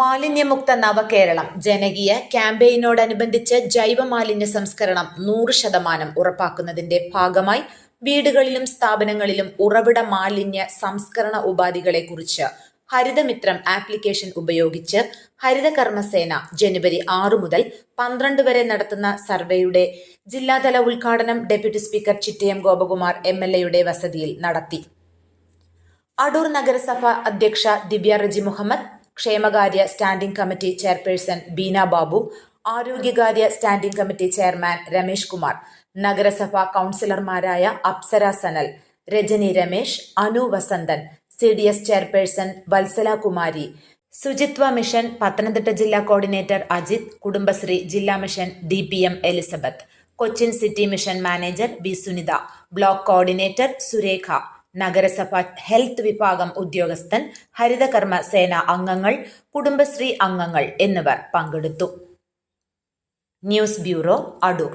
മാലിന്യമുക്ത നവകേരളം. ജനകീയ ക്യാമ്പയിനോടനുബന്ധിച്ച് ജൈവ മാലിന്യ സംസ്കരണം നൂറ് ശതമാനം ഉറപ്പാക്കുന്നതിന്റെ ഭാഗമായി വീടുകളിലും സ്ഥാപനങ്ങളിലും ഉറവിട മാലിന്യ സംസ്കരണ ഉപാധികളെക്കുറിച്ച് ഹരിതമിത്രം ആപ്ലിക്കേഷൻ ഉപയോഗിച്ച് ഹരിതകർമ്മസേന ജനുവരി ആറ് മുതൽ പന്ത്രണ്ട് വരെ നടത്തുന്ന സർവേയുടെ ജില്ലാതല ഉദ്ഘാടനം deputy speaker Chittayam Gopakumar M L എയുടെ വസതിയിൽ നടത്തി. അടൂർ നഗരസഭ അധ്യക്ഷ ദിവ്യ റജി മുഹമ്മദ് ക്ഷേമകാര്യ standing committee chairperson Beena Babu ആരോഗ്യകാര്യ standing committee chairman Ramesh Kumar നഗരസഭ കൗൺസിലർമാരായ Apsara Sanal Rajani Ramesh Anu Vasanthan C D S chairperson Vatsala Kumari ശുചിത്വ മിഷൻ പത്തനംതിട്ട ജില്ലാ കോർഡിനേറ്റർ അജിത് കുടുംബശ്രീ ജില്ലാ mission D P M Elizabeth Cochin city mission manager B Sunitha block coordinator Surekha നഗരസഭ health വിഭാഗം ഉദ്യോഗസ്ഥൻ ഹരിതകർമ്മ സേന അംഗങ്ങൾ കുടുംബശ്രീ അംഗങ്ങൾ എന്നിവർ പങ്കെടുത്തു. News bureau Adoor.